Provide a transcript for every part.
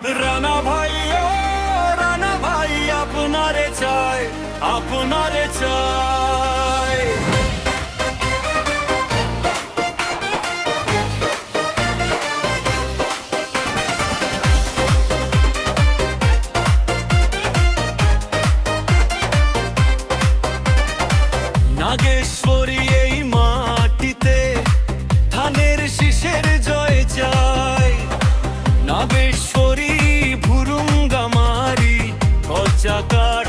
রানা ভাই রানা ভাই আপনারে চাই আপনারে চাই নাগেশ্বরী এই মাটিতে ধানের জয় চায় নাগেশ্বর 歌。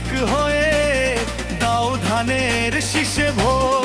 এক হয়ে দাও ধানের শীষে ভোর